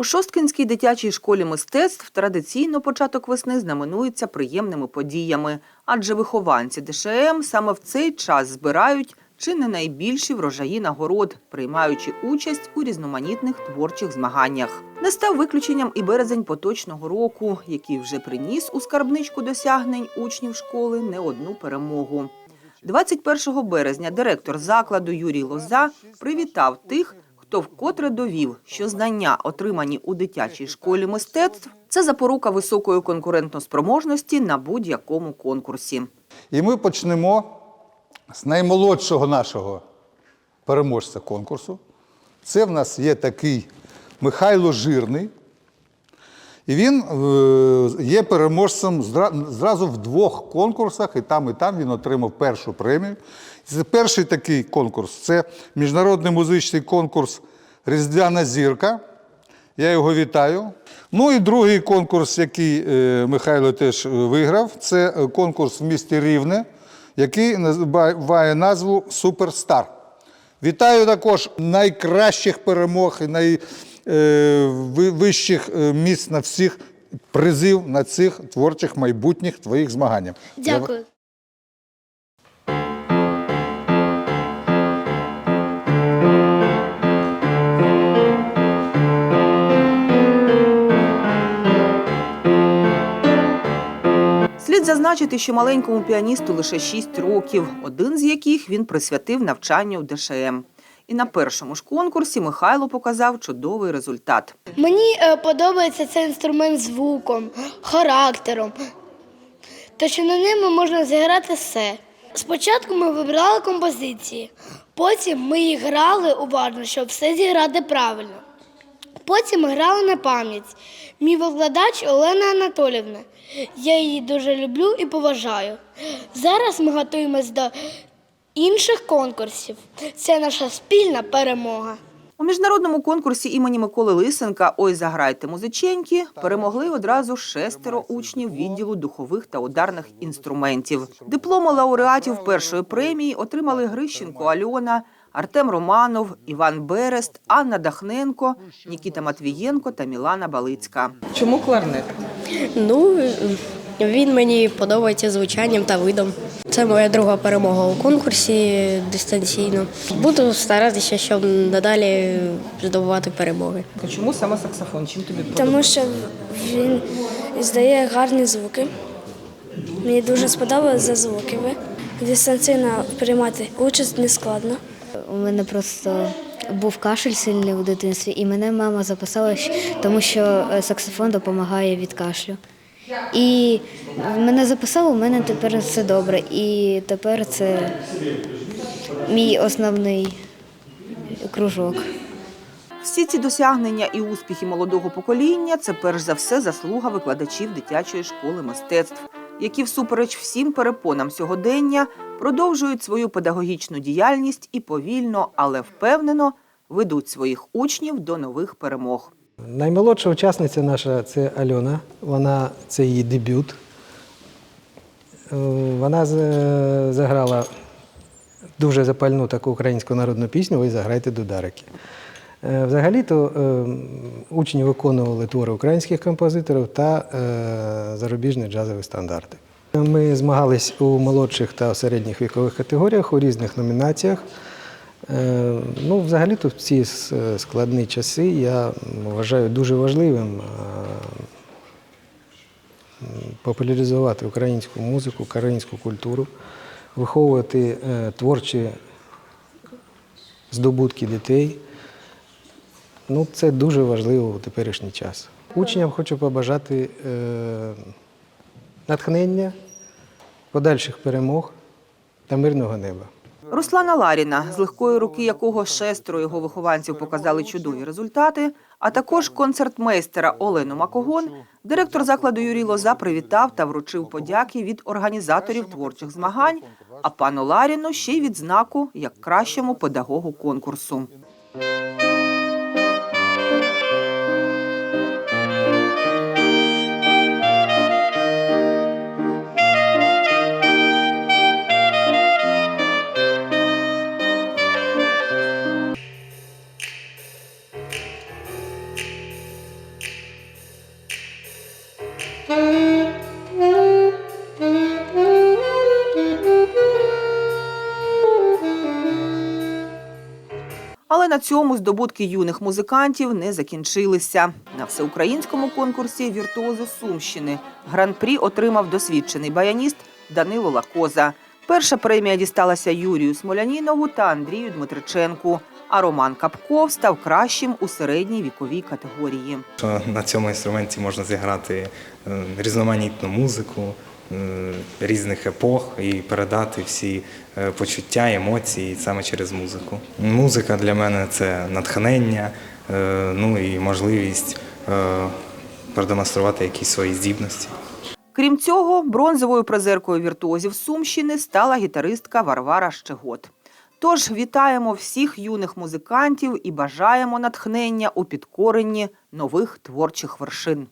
У Шосткинській дитячій школі мистецтв традиційно початок весни знаменується приємними подіями, адже вихованці ДШМ саме в цей час збирають чи не найбільші врожаї нагород, приймаючи участь у різноманітних творчих змаганнях. Не став виключенням і березень поточного року, який вже приніс у скарбничку досягнень учнів школи не одну перемогу. 21 березня директор закладу Юрій Лоза привітав тих, хто вкотре довів, що знання, отримані у дитячій школі мистецтв, це запорука високої конкурентноспроможності на будь-якому конкурсі. І ми почнемо з наймолодшого нашого переможця конкурсу. Це в нас є такий Михайло Жирний. І він е, є переможцем зразу в двох конкурсах, і там, і там він отримав першу премію. Перший такий конкурс це міжнародний музичний конкурс Різдвяна зірка. Я його вітаю. Ну і другий конкурс, який е, Михайло теж е, виграв, це конкурс в місті Рівне, який називає- назву Суперстар. Вітаю також найкращих перемог і найвищих місць на всіх призів на цих творчих майбутніх твоїх змаганнях. Дякую. Слід зазначити, що маленькому піаністу лише 6 років, один з яких він присвятив навчанню в ДШМ. І на першому ж конкурсі Михайло показав чудовий результат. Мені е, подобається цей інструмент звуком, характером. Та що на ньому можна зіграти все. Спочатку ми вибирали композиції, потім ми їх грали уважно, щоб все зіграти правильно. Потім грали на пам'ять. Мій викладач Олена Анатолівна. Я її дуже люблю і поважаю. Зараз ми готуємось до інших конкурсів. Це наша спільна перемога. У міжнародному конкурсі імені Миколи Лисенка Ой, заграйте музиченьки перемогли одразу шестеро учнів відділу духових та ударних інструментів. Дипломи лауреатів першої премії отримали Грищенко Альона, Артем Романов, Іван Берест, Анна Дахненко, Нікіта Матвієнко та Мілана Балицька. Чому кларнет? Ну, він мені подобається звучанням та видом. Це моя друга перемога у конкурсі дистанційно. Буду старатися, щоб надалі здобувати перемоги. А Чому саме саксофон? Чим тобі подобається? Тому що він здає гарні звуки. Мені дуже сподобалися за звуки. Дистанційно приймати участь не складно. У мене просто був кашель сильний у дитинстві, і мене мама записала, тому що е, саксофон допомагає від кашлю. І мене записали, у мене тепер все добре. І тепер це мій основний кружок. Всі ці досягнення і успіхи молодого покоління це перш за все заслуга викладачів дитячої школи мистецтв, які всупереч всім перепонам сьогодення продовжують свою педагогічну діяльність і повільно, але впевнено ведуть своїх учнів до нових перемог. Наймолодша учасниця наша це Альона. Вона це її дебют. Е, Вона заграла дуже запальну таку українську народну пісню Ви заграйте дударики. Е, Взагалі-то е, учні виконували твори українських композиторів та е, зарубіжні джазові стандарти. Ми змагались у молодших та середніх вікових категоріях у різних номінаціях. Е, Ну, взагалі-то в ці складні часи я вважаю дуже важливим е, популяризувати українську музику, українську культуру, виховувати е, творчі здобутки дітей. Ну, це дуже важливо у теперішній час. Учням хочу побажати натхнення, подальших перемог та мирного неба. Руслана Ларіна, з легкої руки якого шестеро його вихованців показали чудові результати, а також концертмейстера Олену Макогон, директор закладу Юрій Лоза привітав та вручив подяки від організаторів творчих змагань, а пану Ларіну ще й відзнаку як кращому педагогу конкурсу. На цьому здобутки юних музикантів не закінчилися. На всеукраїнському конкурсі Віртуози Сумщини гран-прі отримав досвідчений баяніст Данило Лакоза. Перша премія дісталася Юрію Смолянінову та Андрію Дмитриченку. А Роман Капков став кращим у середній віковій категорії. на цьому інструменті можна зіграти е, різноманітну музику різних епох і передати всі е, почуття, емоції саме через музику. Музика для мене це натхнення, е, ну і можливість е, продемонструвати якісь свої здібності. Крім цього, бронзовою призеркою віртуозів Сумщини стала гітаристка Варвара Щегот. Тож вітаємо всіх юних музикантів і бажаємо натхнення у підкоренні нових творчих вершин.